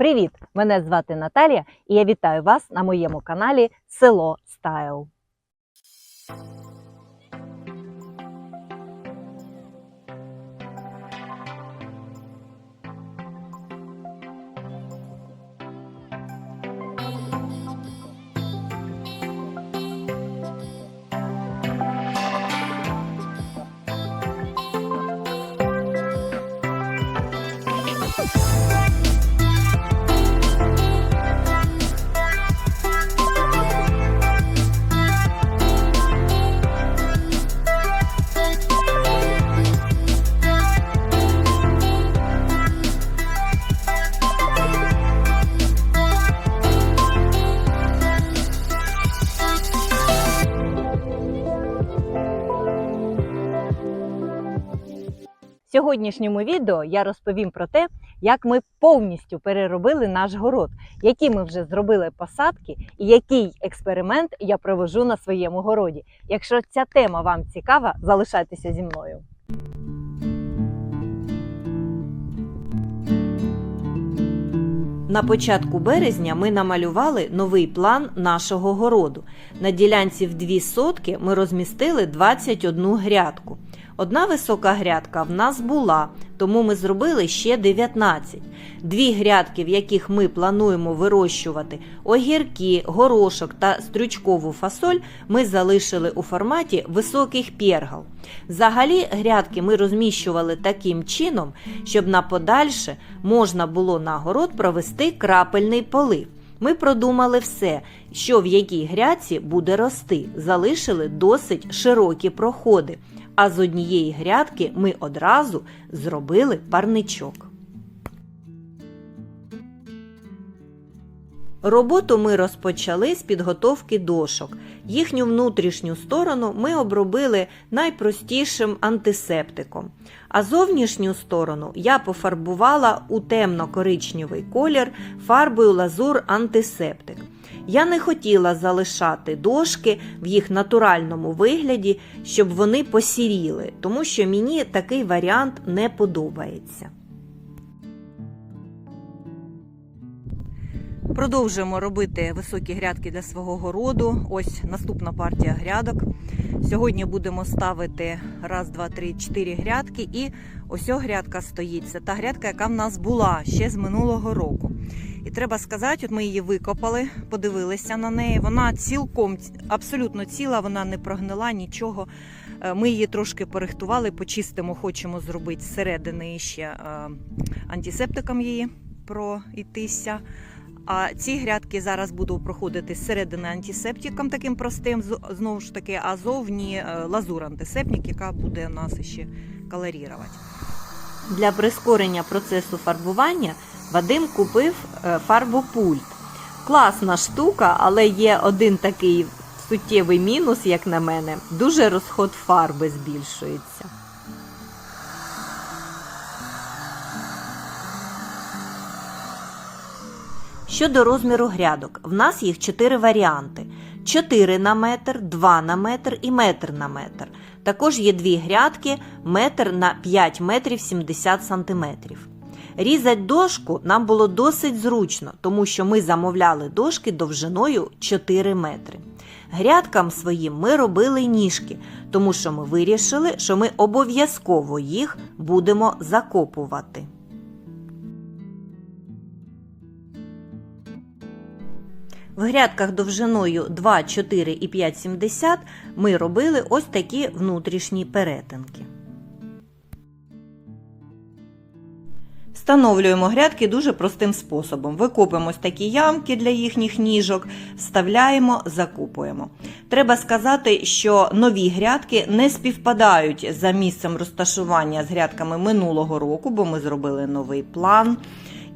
Привіт! Мене звати Наталія і я вітаю вас на моєму каналі Село Стайл. Сьогоднішньому відео я розповім про те, як ми повністю переробили наш город, які ми вже зробили посадки і який експеримент я провожу на своєму городі. Якщо ця тема вам цікава, залишайтеся зі мною. На початку березня ми намалювали новий план нашого городу. На ділянці в дві сотки ми розмістили 21 грядку. Одна висока грядка в нас була, тому ми зробили ще 19. Дві грядки, в яких ми плануємо вирощувати огірки, горошок та стрючкову фасоль, ми залишили у форматі високих пергал. Взагалі, грядки ми розміщували таким чином, щоб на подальше можна було на город провести крапельний полив. Ми продумали все, що в якій грядці буде рости, залишили досить широкі проходи. А з однієї грядки ми одразу зробили парничок. Роботу ми розпочали з підготовки дошок. Їхню внутрішню сторону ми обробили найпростішим антисептиком, а зовнішню сторону я пофарбувала у темно-коричневий колір фарбою лазур антисептик. Я не хотіла залишати дошки в їх натуральному вигляді, щоб вони посіріли, тому що мені такий варіант не подобається. Продовжуємо робити високі грядки для свого городу. Ось наступна партія грядок. Сьогодні будемо ставити раз, два, три, чотири грядки. І ось грядка стоїть. Це та грядка, яка в нас була ще з минулого року. І треба сказати, от ми її викопали, подивилися на неї. Вона цілком абсолютно ціла, вона не прогнила нічого. Е, Ми її трошки порихтували, почистимо, хочемо зробити зсередини ще е, антисептиком її пройтися. А ці грядки зараз буду проходити зсередини антисептиком таким простим, знову ж таки, а зовні е, лазур антисептик, яка буде нас ще калорірувати. Для прискорення процесу фарбування Вадим купив е, фарбопульт. Класна штука, але є один такий суттєвий мінус, як на мене. Дуже розход фарби збільшується. Щодо розміру грядок, в нас їх 4 варіанти: 4 на метр, 2 на метр і метр на метр. Також є дві грядки метр на 5 метрів 70 сантиметрів. Різати дошку нам було досить зручно, тому що ми замовляли дошки довжиною 4 метри. Грядкам своїм ми робили ніжки, тому що ми вирішили, що ми обов'язково їх будемо закопувати. В грядках довжиною 2, 4 і 5,70 ми робили ось такі внутрішні перетинки. Встановлюємо грядки дуже простим способом. Викопуємо такі ямки для їхніх ніжок, вставляємо, закупуємо. Треба сказати, що нові грядки не співпадають за місцем розташування з грядками минулого року, бо ми зробили новий план.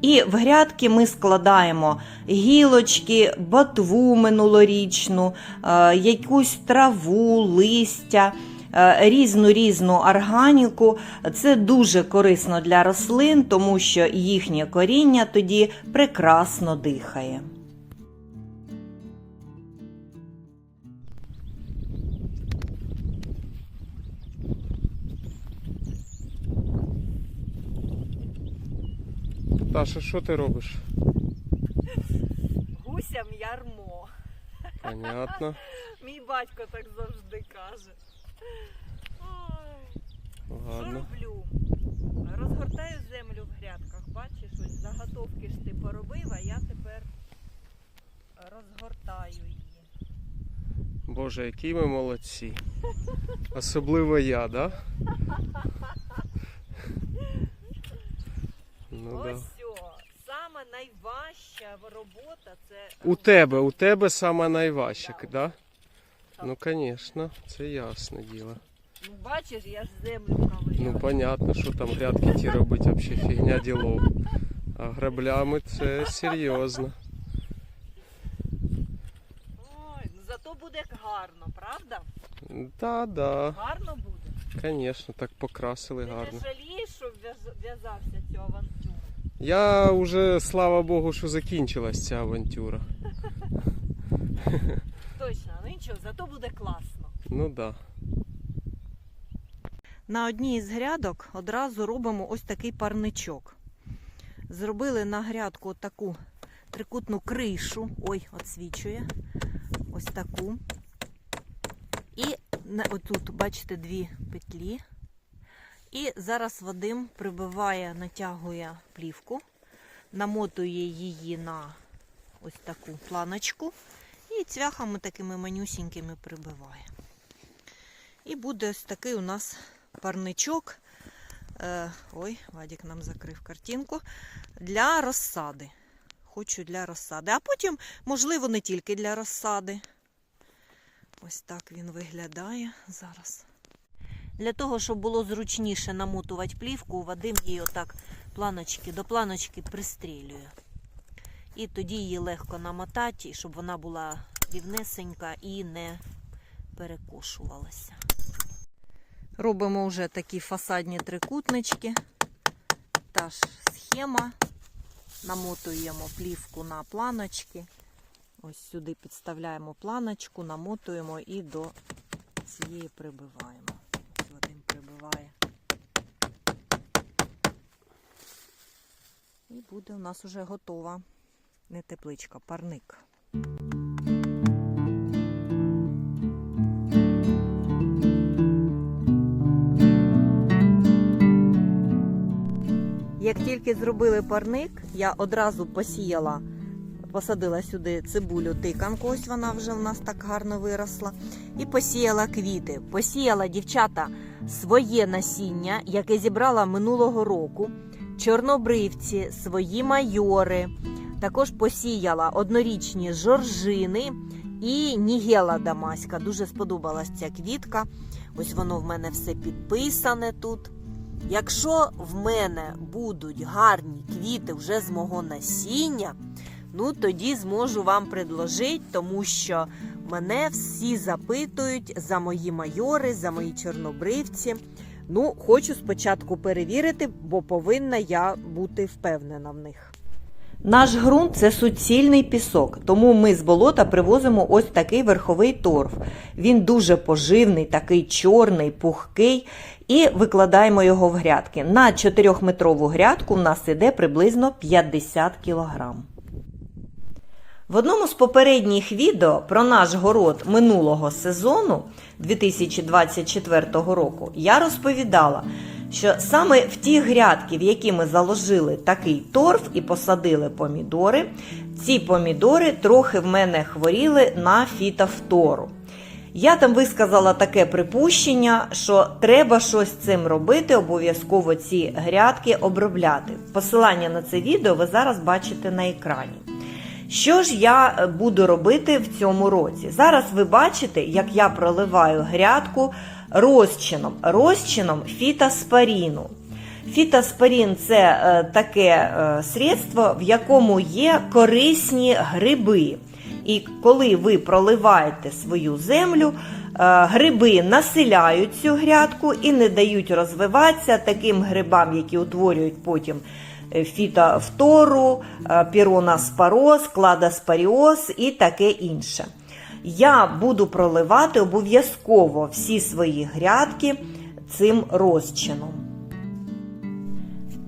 І в грядки ми складаємо гілочки, ботву минулорічну, е, якусь траву, листя, різну різну органіку. Це дуже корисно для рослин, тому що їхнє коріння тоді прекрасно дихає. Таша, що ти робиш? хлопцям ярмо. Понятно. Мій батько так завжди каже. Що роблю? Розгортаю землю в грядках. Бачиш, ось заготовки ж ти поробив, а я тепер розгортаю її. Боже, які ми молодці. Особливо я, да? Ну, да. Ось все. Саме найважча робота це У тебе, у тебе саме найважче, Да. да? Ну, звісно, це ясне діло. Ну бачиш, я ж землю ковиряю. Ну, понятно, що там грядки ті робить, взагалі фігня ділов. А граблями це серйозно. Ой, ну зато буде гарно, правда? Да, да, Гарно буде. звісно, так покрасили Ти гарно. не жалієш, що в'яз- в'язався цю авантюру? Я вже, слава Богу, що закінчилась ця авантюра. Точно, нічого, зато буде класно. Ну да. На одній із грядок одразу робимо ось такий парничок. Зробили на грядку таку трикутну кришу. Ой, отсвічує. Ось таку. І отут, бачите, дві петлі. І зараз Вадим прибиває, натягує плівку, намотує її на ось таку планочку і цвяхами такими манюсінькими прибиває. І буде ось такий у нас парничок. Е, ой, Вадік нам закрив картинку. Для розсади. Хочу для розсади. А потім, можливо, не тільки для розсади. Ось так він виглядає зараз. Для того, щоб було зручніше намотувати плівку, Вадим її отак планочки до планочки пристрілює. І тоді її легко намотати, щоб вона була рівнесенька і не перекошувалася. Робимо вже такі фасадні трикутнички. Та ж схема. Намотуємо плівку на планочки. Ось сюди підставляємо планочку, намотуємо і до цієї прибиваємо. Ось Вадим прибиває. І буде у нас вже готова не тепличка, парник. Як тільки зробили парник, я одразу посіяла, посадила сюди цибулю тиканку, ось вона вже в нас так гарно виросла. І посіяла квіти. Посіяла дівчата своє насіння, яке зібрала минулого року. Чорнобривці, свої майори. Також посіяла однорічні жоржини і нігела дамаська. Дуже сподобалась ця квітка. Ось воно в мене все підписане тут. Якщо в мене будуть гарні квіти вже з мого насіння, ну тоді зможу вам предложити, тому що мене всі запитують за мої майори, за мої чорнобривці. Ну, хочу спочатку перевірити, бо повинна я бути впевнена в них. Наш ґрунт це суцільний пісок, тому ми з болота привозимо ось такий верховий торф. Він дуже поживний, такий чорний, пухкий, і викладаємо його в грядки. На 4-метрову грядку в нас іде приблизно 50 кг. В одному з попередніх відео про наш город минулого сезону 2024 року я розповідала, що саме в ті грядки, в які ми заложили такий торф і посадили помідори, ці помідори трохи в мене хворіли на фітофтору. Я там висказала таке припущення, що треба щось цим робити, обов'язково ці грядки обробляти. Посилання на це відео ви зараз бачите на екрані. Що ж я буду робити в цьому році? Зараз ви бачите, як я проливаю грядку розчином, розчином фітоспаріну. Фітоспорін це е, таке е, средство, в якому є корисні гриби. І коли ви проливаєте свою землю, е, гриби населяють цю грядку і не дають розвиватися таким грибам, які утворюють потім фітофтору, піроноспороз, кладоспоріоз і таке інше. Я буду проливати обов'язково всі свої грядки цим розчином.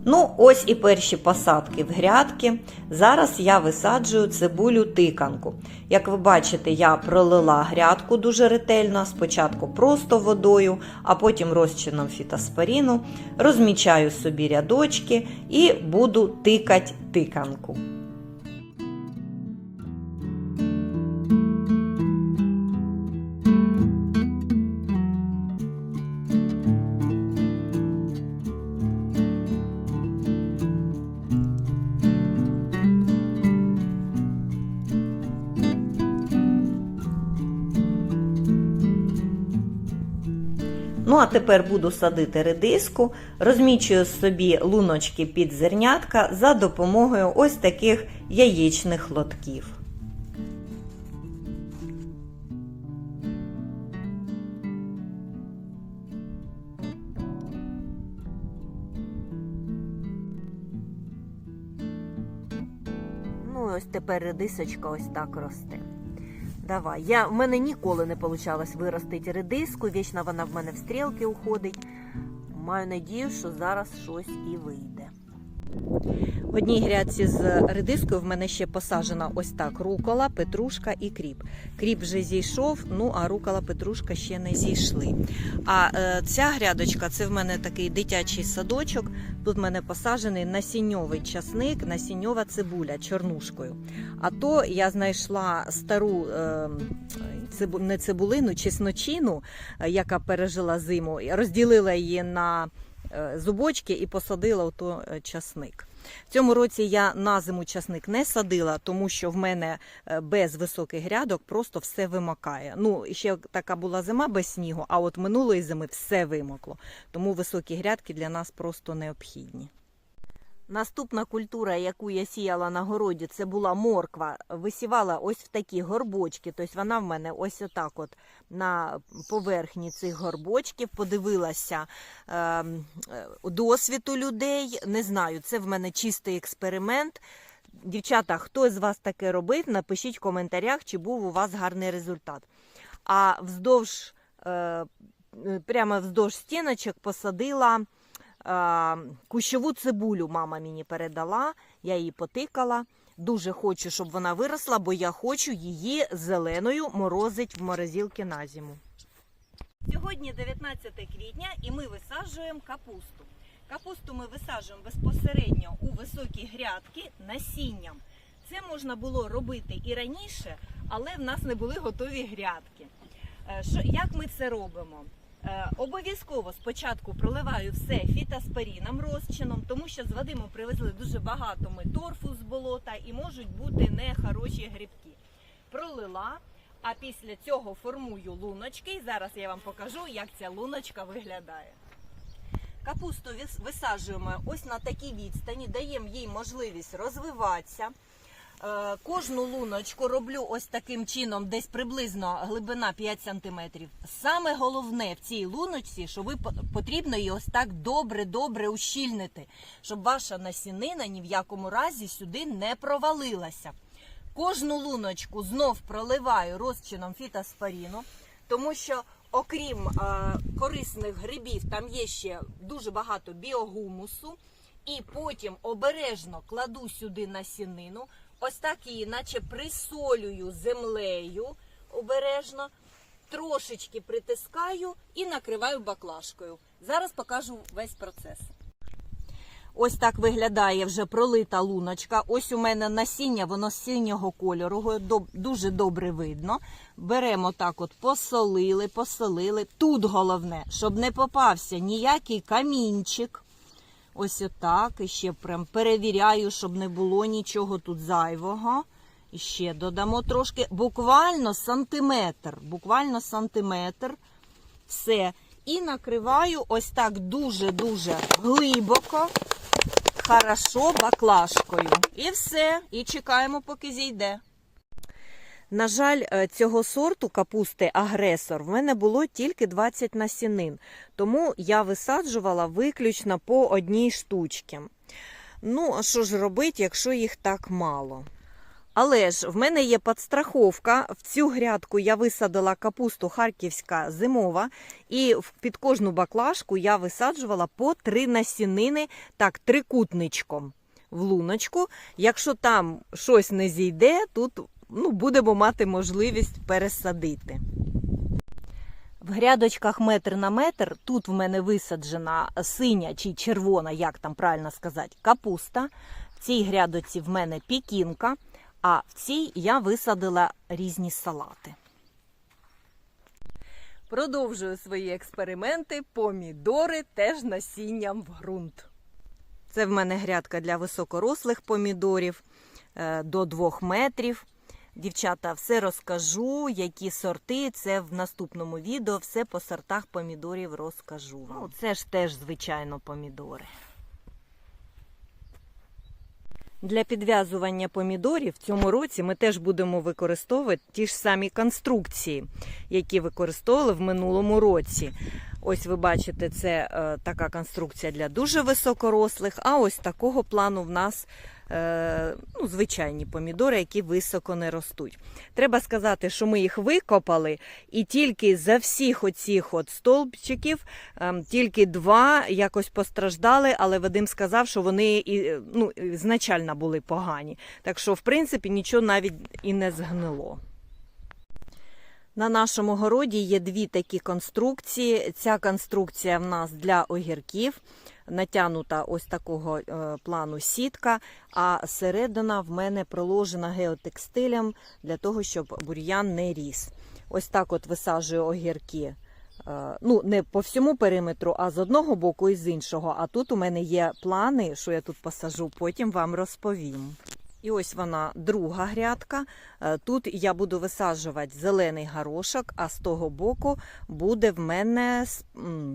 Ну, ось і перші посадки в грядки. Зараз я висаджую цибулю тиканку. Як ви бачите, я пролила грядку дуже ретельно, спочатку просто водою, а потім розчином фітоспоріну, розмічаю собі рядочки і буду тикати тиканку. Ну, а тепер буду садити редиску, розмічую собі луночки під зернятка за допомогою ось таких яєчних лотків. Ну, ось тепер редисочка ось так росте. Давай. Я, в мене ніколи не вийшло виростити редиску, вічно вона в мене в стрілки уходить. Маю надію, що зараз щось і вийде. В одній грядці з редискою в мене ще посаджена ось так рукола, петрушка і кріп. Кріп вже зійшов, ну а рукола, петрушка ще не зійшли. А е, ця грядочка це в мене такий дитячий садочок. Тут в мене посаджений насінньовий часник, насіньова цибуля чорнушкою. А то я знайшла стару е, цибу, не цибулину, чесночину, е, яка пережила зиму, розділила її на зубочки і посадила у то е, часник. В цьому році я на зиму часник не садила, тому що в мене е, без високих грядок просто все вимакає. Ну, ще така була зима без снігу, а от минулої зими все вимокло. Тому високі грядки для нас просто необхідні. Наступна культура, яку я сіяла на городі, це була морква. Висівала ось в такі горбочки. Тобто вона в мене ось отак от на поверхні цих горбочків. Подивилася е, е, досвіду людей. Не знаю, це в мене чистий експеримент. Дівчата, хто з вас таке робив, напишіть в коментарях, чи був у вас гарний результат. А вздовж, е, прямо вздовж стіночок посадила кущову цибулю. Мама мені передала, я її потикала. Дуже хочу, щоб вона виросла, бо я хочу її зеленою морозить в морозилки на зиму. Сьогодні 19 квітня і ми висаджуємо капусту. Капусту ми висаджуємо безпосередньо у високі грядки насінням. Це можна було робити і раніше, але в нас не були готові грядки. Е, як ми це робимо? Е, Обов'язково спочатку проливаю все фітоспоріном розчином, тому що з води ми привезли дуже багато ми торфу з болота і можуть бути нехороші грибки. Пролила, а після цього формую луночки. І зараз я вам покажу, як ця луночка виглядає. Капусту висаджуємо ось на такій відстані, даємо їй можливість розвиватися. Е, Кожну луночку роблю ось таким чином, десь приблизно глибина 5 см. Саме головне в цій луночці, що ви потрібно її ось так добре-добре ущільнити, щоб ваша насінина ні в якому разі сюди не провалилася. Кожну луночку знов проливаю розчином фітоспоріну, тому що окрім е, корисних грибів, там є ще дуже багато біогумусу. І потім обережно кладу сюди насінину, ось так її, наче присолюю землею обережно, трошечки притискаю і накриваю баклажкою. Зараз покажу весь процес. Ось так виглядає вже пролита луночка. Ось у мене насіння, воно синього кольору, дуже добре видно. Беремо так, от посолили, посолили. Тут головне, щоб не попався ніякий камінчик. Ось отак. І ще прям перевіряю, щоб не було нічого тут зайвого. І ще додамо трошки, буквально сантиметр. Буквально сантиметр. Все. І накриваю ось так дуже-дуже глибоко, хорошо баклажкою. І все. І чекаємо, поки зійде. На жаль, е, цього сорту капусти агресор в мене було тільки 20 насінин, тому я висаджувала виключно по одній штучці. Ну, а що ж робити, якщо їх так мало? Але ж в мене є підстраховка. В цю грядку я висадила капусту харківська зимова, і під кожну баклажку я висаджувала по три насінини, так, трикутничком в луночку. Якщо там щось не зійде, тут ну, будемо мати можливість пересадити. В грядочках метр на метр тут в мене висаджена синя чи червона, як там правильно сказати, капуста. В цій грядоці в мене пікінка, а в цій я висадила різні салати. Продовжую свої експерименти. Помідори теж насінням в ґрунт. Це в мене грядка для високорослих помідорів е, до 2 метрів. Дівчата, все розкажу, які сорти. Це в наступному відео. Все по сортах помідорів розкажу вам. Ну, це ж теж, звичайно, помідори. Для підв'язування помідорів в цьому році ми теж будемо використовувати ті ж самі конструкції, які використовували в минулому році. Ось ви бачите, це е, така конструкція для дуже високорослих, а ось такого плану в нас ну, звичайні помідори, які високо не ростуть. Треба сказати, що ми їх викопали, і тільки за всіх оцих от стовпчиків ем, тільки два якось постраждали, але Вадим сказав, що вони і, е, ну, ізначально були погані. Так що, в принципі, нічого навіть і не згнило. На нашому городі є дві такі конструкції. Ця конструкція в нас для огірків, натягнута ось такого е, плану сітка, а середина в мене проложена геотекстилем для того, щоб бур'ян не ріс. Ось так от висаджую огірки. Е, Ну, не по всьому периметру, а з одного боку і з іншого. А тут у мене є плани, що я тут посажу, потім вам розповім. І ось вона друга грядка. Е, Тут я буду висаджувати зелений горошок, а з того боку буде в мене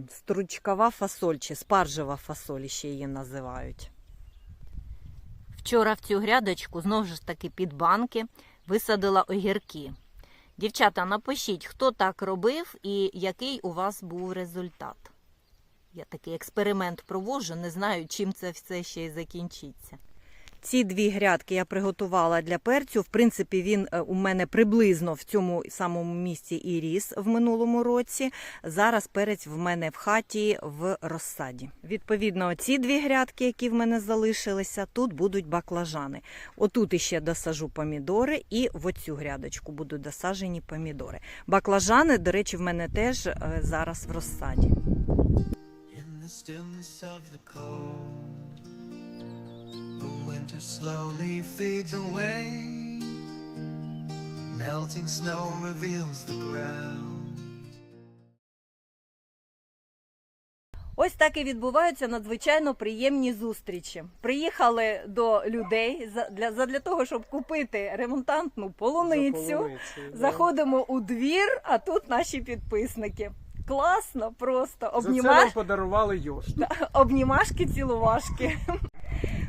стручкова фасоль чи спаржева фасоль, ще її називають. Вчора в цю грядочку знову ж таки під банки висадила огірки. Дівчата, напишіть, хто так робив і який у вас був результат. Я такий експеримент проводжу, не знаю, чим це все ще й закінчиться. Ці дві грядки я приготувала для перцю. В принципі, він е, у мене приблизно в цьому самому місці і ріс в минулому році. Зараз перець в мене в хаті в розсаді. Відповідно, ці дві грядки, які в мене залишилися, тут будуть баклажани. Отут іще досажу помідори, і в оцю грядочку будуть досаджені помідори. Баклажани, до речі, в мене теж е, зараз в розсаді. In the stillness of the cold, winter slowly fades away. Melting snow reveals the ground. Ось так і відбуваються надзвичайно приємні зустрічі. Приїхали до людей за- для, того, щоб купити ремонтантну полуницю. За полуницею, да. Заходимо у двір, а тут наші підписники. Класно, просто За це обнімаш, нам подарували йош. обнімашки, цілувашки.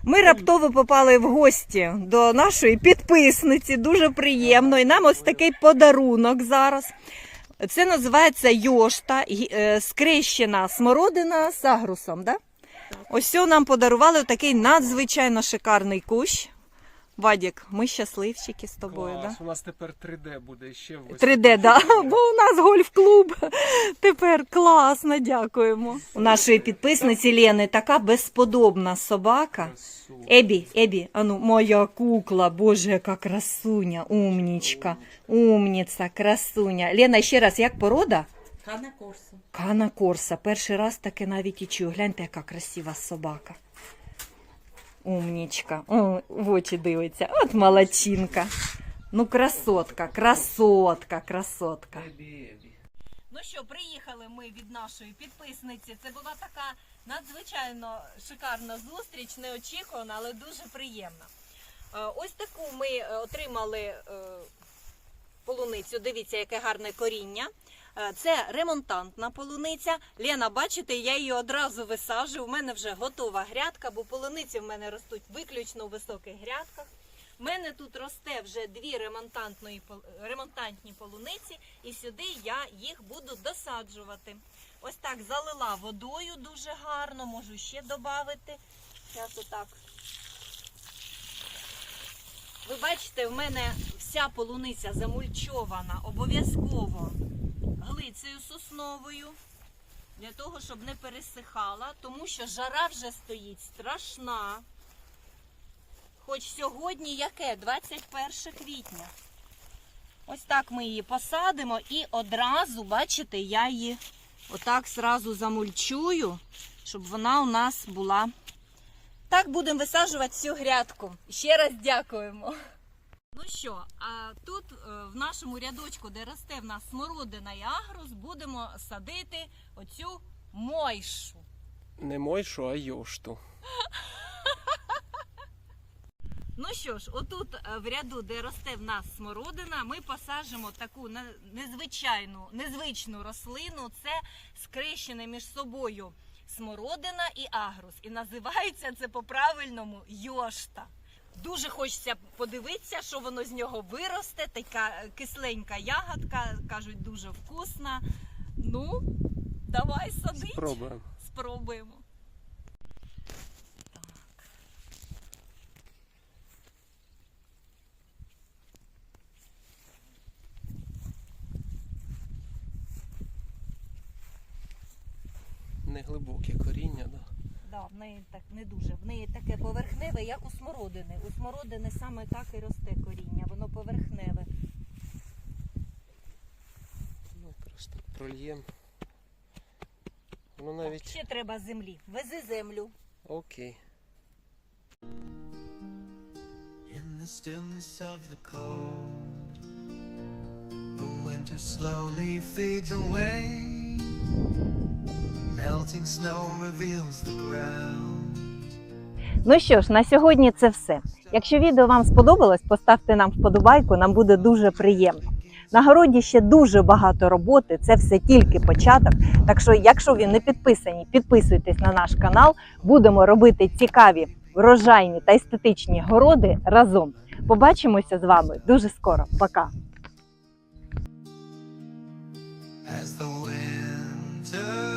Ми раптово попали в гості до нашої підписниці. Дуже приємно. І нам ось такий подарунок зараз. Це називається йошта, е, скрещена смородина з агрусом. Да? Ось нам подарували такий надзвичайно шикарний кущ. Вадік, ми щасливчики з тобою. Да? У нас тепер 3D буде ще в 3D, да. бо у нас гольф-клуб. Тепер класно, дякуємо. У нашої підписниці Лени така безподобна собака. Красу. Ебі, Ебі, ану, моя кукла, боже, яка красуня, умнічка, умніця, красуня. Лена, ще раз, як порода? Хана Корсо. Кана Корса. Перший раз таке навіть і чую. Гляньте, яка красива собака. Умнічка. О, в очі дивиться. От молодчинка. Ну, красотка, красотка, красотка. Ну що, приїхали ми від нашої підписниці. Це була така надзвичайно шикарна зустріч, неочікувана, але дуже приємна. Е, Ось таку ми е, отримали е, полуницю. Дивіться, яке гарне коріння. Е, Це ремонтантна полуниця. Лена, бачите, я її одразу висаджую. У мене вже готова грядка, бо полуниці в мене ростуть виключно у високих грядках. У мене тут росте вже дві ремонтантні полуниці, і сюди я їх буду досаджувати. Ось так залила водою дуже гарно, можу ще додати. Зараз отак Ви бачите, в мене вся полуниця замульчована обов'язково глицею сосновою. Для того, щоб не пересихала, тому що жара вже стоїть страшна. Хоч сьогодні яке? 21 квітня. Ось так ми її посадимо і одразу, бачите, я її отак зразу замульчую, щоб вона у нас була. Так будемо висаджувати всю грядку. Ще раз дякуємо. Ну що, а тут е, в нашому рядочку, де росте в нас смородина і агрус, будемо садити оцю мойшу. Не мойшу, а йошту. Ну що ж, отут е, в ряду, де росте в нас смородина, ми посаджимо таку незвичайну, незвичну рослину. Це скрещене між собою смородина і агрус. І називається це по-правильному йошта. Дуже хочеться подивитися, що воно з нього виросте. Така е, кисленька ягодка, кажуть, дуже вкусна. Ну, давай садить. Спробуємо. Спробуємо. Так. Неглибоке коріння, да. Да, в неї так не дуже. В неї таке поверхневе, як у смородини. У смородини саме так і росте коріння, воно поверхневе. Ну, просто прольєм. Ну Так, навіть ще треба землі. Вези землю. окей. In the stillness of the cold, the winter slowly fades away. Ну що ж, на сьогодні це все. Якщо відео вам сподобалось, поставте нам вподобайку, нам буде дуже приємно. На городі ще дуже багато роботи, це все тільки початок. Так що, якщо ви не підписані, підписуйтесь на наш канал. Будемо робити цікаві, врожайні та естетичні городи разом. Побачимося з вами дуже скоро. Пока! As the winter